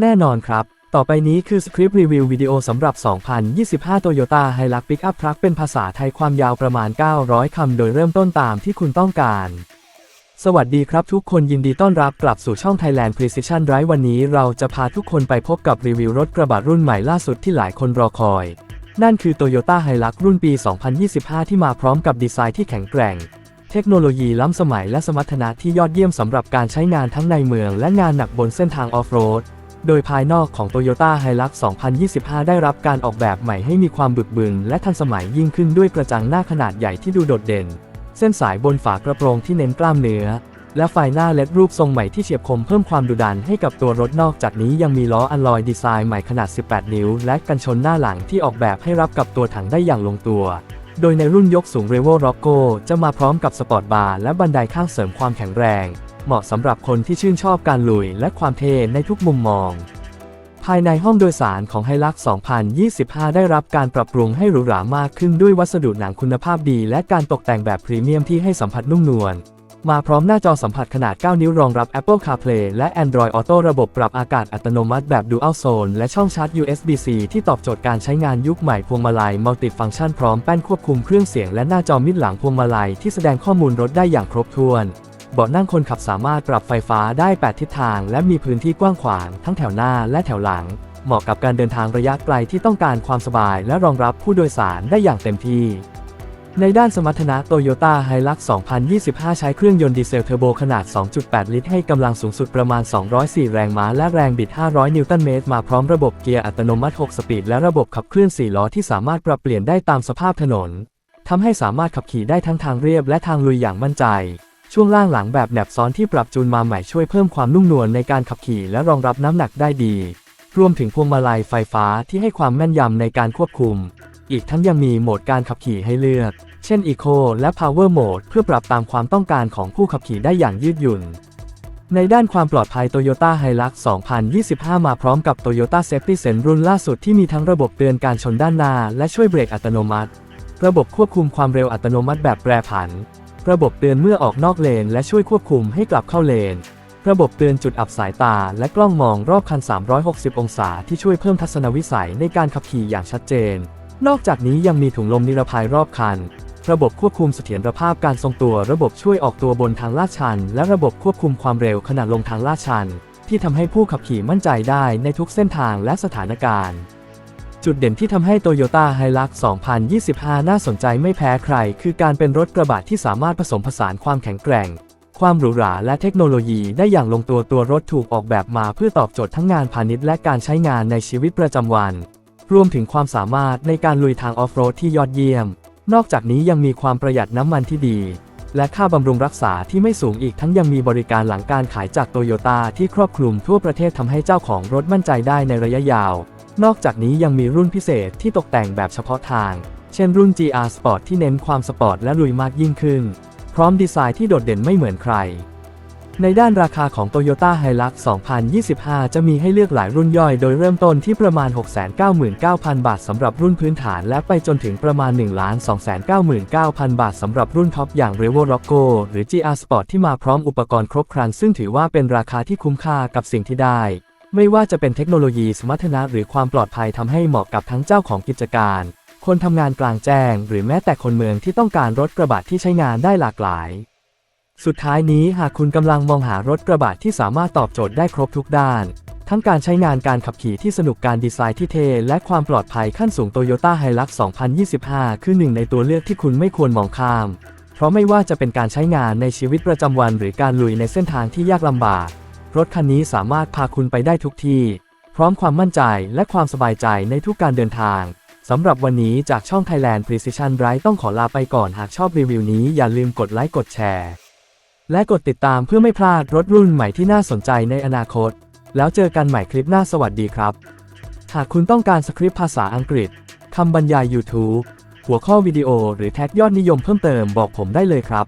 แน่นอนครับ ต่อไปนี้คือสคริปต์รีวิววิดีโอสำหรับ 2025 Toyota Hilux Pickup Truck เป็นภาษาไทยความยาวประมาณ 900 คำ โดยเริ่มต้นตามที่คุณต้องการ สวัสดีครับทุกคนยินดีต้อนรับกลับสู่ช่อง Thailand Precision Drive วันนี้เราจะพาทุกคนไปพบกับรีวิวรถกระบะรุ่นใหม่ล่าสุดที่หลายคนรอคอย นั่นคือ Toyota Hilux รุ่นปี 2025 ที่มาพร้อมกับดีไซน์ที่แข็งแกร่ง เทคโนโลยีล้ำสมัยและสมรรถนะที่ยอดเยี่ยมสำหรับการใช้งานทั้งในเมืองและงานหนักบนเส้นทางออฟโรด โดยภายนอกของ Toyota Hilux 2025 ได้รับการออกแบบใหม่ให้มีความบึกบึนและทันสมัยยิ่งขึ้นด้วยกระจังหน้าขนาดใหญ่ที่ดูโดดเด่น เส้นสายบนฝากระโปรงที่เน้นกล้ามเนื้อ และไฟหน้าเล็ดรูปทรงใหม่ที่เฉียบคมเพิ่มความดุดันให้กับตัวรถนอกจากนี้ยังมีล้ออัลลอยดีไซน์ใหม่ขนาด 18 นิ้ว และกันชนหน้าหลังที่ออกแบบให้รับกับตัวถังได้อย่างลงตัว โดยในรุ่นยกสูง r e v o r o c c o จะมาพร้อมกับสปอร์ตบาร์และบันไดข้างเสริมความแข็งแรง เหมาะสำหรับคนที่ชื่นชอบการลุยและความเท่ในทุกมุมมอง ภายในห้องโดยสารของไฮลัก 2025 ได้รับการปรับปรุงให้หรูหรามากขึ้นด้วยวัสดุหนังคุณภาพดี และการตกแต่งแบบพรีเมียมที่ให้สัมผัสนุ่มนวล มาพร้อมหน้าจอสัมผัสขนาด 9 นิ้วรองรับ Apple CarPlay และ Android Auto ระบบปรับอากาศอัตโนมัติแบบ Dual Zone และช่องชาร์จ USB-C ที่ตอบโจทย์การใช้งานยุคใหม่พวงมาลัย Multi-Function พร้อมแป้นควบคุมเครื่องเสียงและหน้าจอมิดหลังพวงมาลัยที่แสดงข้อมูลรถได้อย่างครบถ้วนเบาะนั่งคนขับสามารถปรับไฟฟ้าได้ 8 ทิศทาง และมีพื้นที่กว้างขวางทั้งแถวหน้าและแถวหลัง เหมาะกับการเดินทางระยะไกลที่ต้องการความสบาย และรองรับผู้โดยสารได้อย่างเต็มที่ ในด้านสมรรถนะ Toyota Hilux 2025 ใช้เครื่องยนต์ดีเซลเทอร์โบขนาด 2.8 ลิตร ให้กำลังสูงสุดประมาณ 204 แรงม้า และแรงบิด 500 นิวตันเมตร มาพร้อมระบบเกียร์อัตโนมัติ 6 สปีด และระบบขับเคลื่อน 4 ล้อที่สามารถปรับเปลี่ยนได้ตามสภาพถนน ทำให้สามารถขับขี่ได้ทั้งทางเรียบและทางลุยอย่างมั่นใจ ช่วงล่างหลังแบบแหนบซ้อนที่ปรับจูนมาใหม่ช่วยเพิ่มความนุ่มนวลในการขับขี่และรองรับน้ำหนักได้ดี รวมถึงพวงมาลัยไฟฟ้าที่ให้ความแม่นยำในการควบคุม อีกทั้งยังมีโหมดการขับขี่ให้เลือก เช่น Eco และ Power Mode เพื่อปรับตามความต้องการของผู้ขับขี่ได้อย่างยืดหยุ่น ในด้านความปลอดภัย Toyota Hilux 2025 มาพร้อมกับ Toyota Safety Sense รุ่นล่าสุดที่มีทั้งระบบเตือนการชนด้านหน้า และช่วยเบรกอัตโนมัติ ระบบควบคุมความเร็วอัตโนมัติแบบแปรผัน ระบบเตือนเมื่อออกนอกเลน และช่วยควบคุมให้กลับเข้าเลนระบบเตือนจุดอับสายตาและกล้องมองรอบคัน 360 องศาที่ช่วยเพิ่มทัศนวิสัยในการขับขี่อย่างชัดเจน นอกจากนี้ยังมีถุงลมนิรภัยรอบคัน ระบบควบคุมเสถียรภาพการทรงตัว ระบบช่วยออกตัวบนทางลาดชัน และระบบควบคุมความเร็วขณะลงทางลาดชัน ที่ทำให้ผู้ขับขี่มั่นใจได้ในทุกเส้นทางและสถานการณ์ จุดเด่นที่ทำให้ Toyota Hilux 2025 น่าสนใจไม่แพ้ใคร คือการเป็นรถกระบะที่สามารถผสมผสานความแข็งแกร่ง ความหรูหราและเทคโนโลยีได้อย่างลงตัวตัวรถถูกออกแบบมาเพื่อตอบโจทย์ทั้งงานพาณิชย์และการใช้งานในชีวิตประจำวัน รวมถึงความสามารถในการลุยทางออฟโรดที่ยอดเยี่ยม นอกจากนี้ยังมีความประหยัดน้ำมันที่ดี และค่าบำรุงรักษาที่ไม่สูงอีกทั้งยังมีบริการหลังการขายจากโตโยต้าที่ครอบคลุมทั่วประเทศทำให้เจ้าของรถมั่นใจได้ในระยะยาว นอกจากนี้ยังมีรุ่นพิเศษที่ตกแต่งแบบเฉพาะทาง เช่นรุ่น GR Sport ที่เน้นความสปอร์ตและลุยมากยิ่งขึ้น พร้อมดีไซน์ที่โดดเด่นไม่เหมือนใคร ในด้านราคาของ Toyota Hilux 2025 จะมีให้เลือกหลายรุ่นย่อยโดยเริ่มต้นที่ประมาณ 699,000 บาทสำหรับรุ่นพื้นฐาน และไปจนถึงประมาณ 1,299,000 บาทสำหรับรุ่นท็อปอย่าง r e v o r o c c o หรือ GR Sport ที่มาพร้อมอุปกรณ์ครบครัน ซึ่งถือว่าเป็นราคาที่คุ้มค่ากับสิ่งที่ได้ ไม่ว่าจะเป็นเทคโนโลยีสมรรถนะหรือความปลอดภัยทำให้เหมาะกับทั้งเจ้าของกิจการ คนทำงานกลางแจ้ง หรือแม้แต่คนเมืองที่ต้องการรถกระบะที่ใช้งานได้หลากหลาย สุดท้ายนี้หากคุณกำลังมองหารถกระบะที่สามารถตอบโจทย์ได้ครบทุกด้าน ทั้งการใช้งานการขับขี่ที่สนุกการดีไซน์ที่เท่และความปลอดภัยขั้นสูง Toyota Hilux 2025 คือหนึ่งในตัวเลือกที่คุณไม่ควรมองข้าม เพราะไม่ว่าจะเป็นการใช้งานในชีวิตประจำวัน หรือการลุยในเส้นทางที่ยากลำบาก รถคันนี้สามารถพาคุณไปได้ทุกที่ พร้อมความมั่นใจและความสบายใจในทุกการเดินทางสำหรับวันนี้จากช่อง Thailand Precision Drive ต้องขอลาไปก่อนหากชอบรีวิวนี้อย่าลืมกดไลค์กดแชร์ และกดติดตามเพื่อไม่พลาดรถรุ่นใหม่ที่น่าสนใจในอนาคต แล้วเจอกันใหม่คลิปหน้าสวัสดีครับ หากคุณต้องการสคริปต์ภาษาอังกฤษคำบรรยาย YouTube หัวข้อวิดีโอหรือแท็กยอดนิยมเพิ่มเติมบอกผมได้เลยครับ